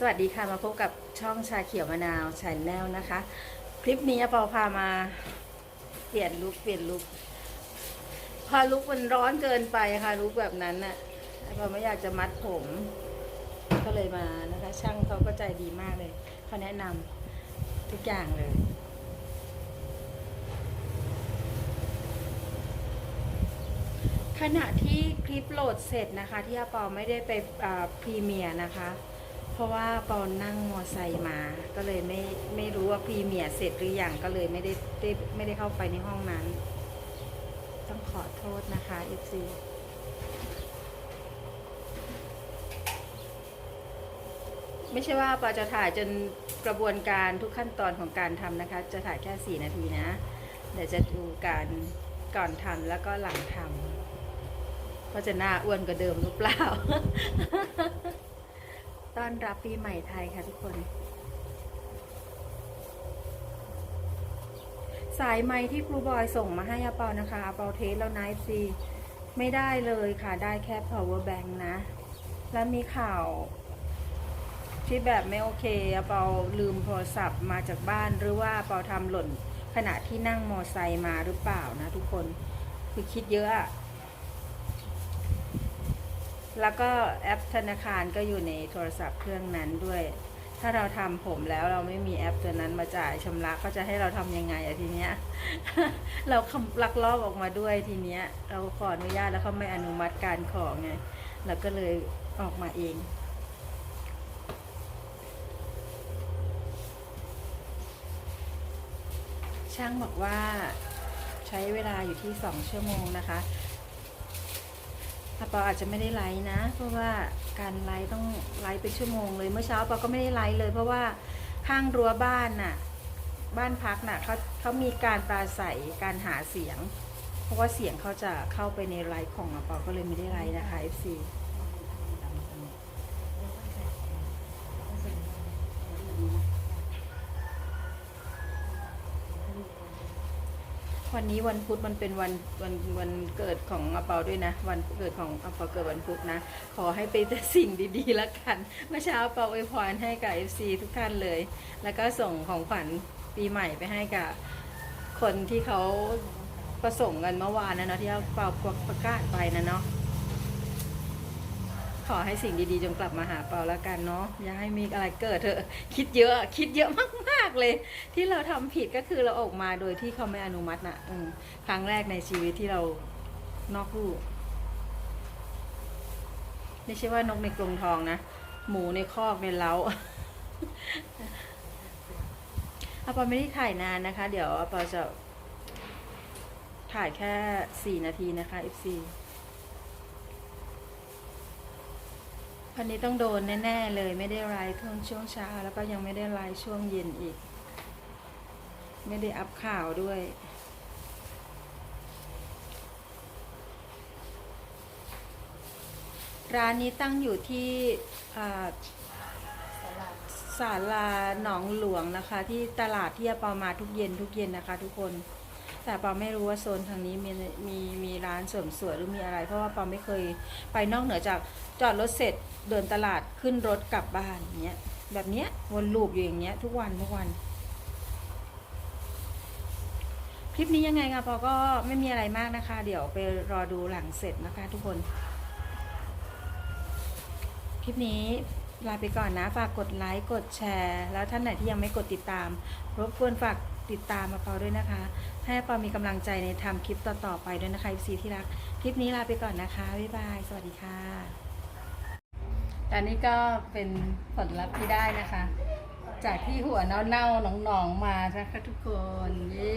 สวัสดีค่ะมาพบกับช่องชาเขียวมะนาวชาแนลนะคะ คลิปนี้ปอพามาเปลี่ยนลุคเปลี่ยนลุคพอลุคมันร้อนเกินไปค่ะลุคแบบนั้นน่ะปอไม่อยากจะมัดผม ก็เลยมานะคะ ช่างเขาก็ใจดีมากเลยเขาแนะนำทุกอย่างเลยขณะที่คลิปโหลดเสร็จนะคะ ที่อาปอไม่ได้ไปพรีเมียร์นะคะ เพราะว่าปอนนั่งมอไซค์มา ก็เลยไม่ไม่รู้ว่าพรีเมียร์เสร็จหรือยังก็เลยไม่ได้ได้ไม่ได้เข้าไปในห้องนั้น ต้องขอโทษนะคะ FC ไม่ใช่ว่าปอจะถ่ายจนกระบวนการทุกขั้นตอนของการทำนะคะ จะถ่ายแค่ 4 นาทีนะ เดี๋ยวจะดูการก่อนทำแล้วก็หลังทำว่าจะหน้าอ้วนกว่าเดิมหรือเปล่า ต้อนรับปีใหม่ไทยค่ะทุกคน สายไม้ที่ครูบอยส่งมาให้อาเปานะคะอาเปาเทสแล้วไนท์ซีไม่ได้เลยค่ะได้แค่ power bank นะ แล้วมีข่าวที่แบบไม่โอเคอาเปาลืมโทรศัพท์มาจากบ้านหรือว่าเปาทำหล่นขณะที่นั่งมอไซค์มาหรือเปล่านะทุกคนคือคิดเยอะอะ แล้วก็แอปธนาคารก็อยู่ในโทรศัพท์เครื่องนั้นด้วย ถ้าเราทำผมแล้วเราไม่มีแอปตัวนั้นมาจ่ายชำระก็จะให้เราทำยังไงอะทีเนี้ย เราลักลอบออกมาด้วยทีเนี้ย เราขออนุญาตแล้วเขาไม่อนุมัติการขอไงเราก็เลยออกมาเองช่างบอกว่าใช้เวลาอยู่ที่สองชั่วโมงนะคะ อาปออาจจะไม่ได้ไลฟ์นะ เพราะว่าการไลฟ์ต้องไลฟ์เป็นชั่วโมงเลยเมื่อเช้าปอก็ไม่ได้ไลฟ์เลย เพราะว่าข้างรั้วบ้านน่ะบ้านพักน่ะเขาเขามีการปราศัยการหาเสียง เพราะว่าเสียงเขาจะเข้าไปในไลฟ์ของอาปอก็เลยไม่ได้ไลฟ์นะคะ FC วันนี้วันพุธมันเป็นวันวันวันเกิดของอาเปาด้วยนะ วันเกิดของอาเปาเกิดวันพุธนะ ขอให้เป็นแต่สิ่งดีๆแล้วกัน เมื่อเช้าอาเปาอวยพรให้กับ FC ทุกท่านเลย แล้วก็ส่งของขวัญปีใหม่ไปให้กับคนที่เขาประสงค์กันเมื่อวานนะเนาะที่เอาเปาประกาศไปนะเนาะขอให้สิ่งดีๆจงกลับมาหาเปาแล้วกันเนาะอย่าให้มีอะไรเกิดเถอะ คิดเยอะ คิดเยอะมาก ๆเลย ที่เราทำผิดก็คือเราออกมาโดยที่เขาไม่อนุมัตินะอืครั้งแรกในชีวิตที่เรานอกลู่ไม่ใช่ว่านกในกรงทองนะ หมูในคอกในเล้าอาปอไม่ได้ถ่ายนานนะคะ เดี๋ยวอาปอจะถ่ายแค่สี่นาทีนะคะ FC วันนี้ต้องโดนแน่ ๆ เลยไม่ได้ไลฟ์ช่วงช่วงเช้า แล้วก็ยังไม่ได้ไลฟ์ช่วงเย็นอีก ไม่ได้อัพข่าวด้วยร้านนี้ตั้งอยู่ที่อ่าศาลาหนองหลวงนะคะ ที่ตลาดที่ปอมาทุกเย็นทุกเย็นนะคะทุกคน แต่ปอไม่รู้ว่าโซนทางนี้มีมีมีร้านเสริมสวยหรือมีอะไร เพราะว่าปอไม่เคยไปนอกเหนือจากจอดรถเสร็จเดินตลาดขึ้นรถกลับบ้านอย่างเงี้ยแบบเนี้ยวนลูปอยู่อย่างเงี้ยทุกวันทุกวัน คลิปนี้ยังไงคะปอก็ไม่มีอะไรมากนะคะ เดี๋ยวไปรอดูหลังเสร็จนะคะ ทุกคน คลิปนี้ลาไปก่อนนะ ฝากกดไลค์ กดแชร์ แล้วท่านไหนที่ยังไม่กดติดตาม รบกวนฝาก ติดตามมาเปาด้วยนะคะ ให้เปามีกำลังใจในทำคลิปต่อๆไปด้วยนะคะ FC ที่รัก คลิปนี้ลาไปก่อนนะคะ บ๊ายบาย สวัสดีค่ะอันนี้ก็เป็นผลลัพธ์ที่ได้นะคะ จากที่หัวเน่าๆหนองๆมานะคะทุกคนเย้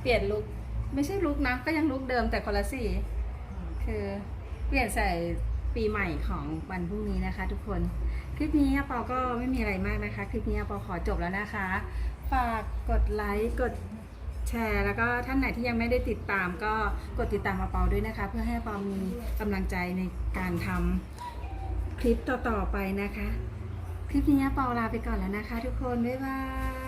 เปลี่ยนลุคไม่ใช่ลุคนะก็ยังลุคเดิมแต่คนละสีคือเปลี่ยนใส่ปีใหม่ของวันพรุ่งนี้นะคะทุกคน ลิปนี้เปาก็ไม่มีอะไรมากนะคะ คลิปนี้เปาขอจบแล้วนะคะ ฝากกดไลค์กดแชร์แล้วก็ท่านไหนที่ยังไม่ได้ติดตามก็กดติดตามอาเปาด้วยนะคะ เพื่อให้เปามีกำลังใจในการทำคลิปต่อๆไปนะคะ คลิปนี้เปาลาไปก่อนแล้วนะคะ ทุกคนบ๊ายบาย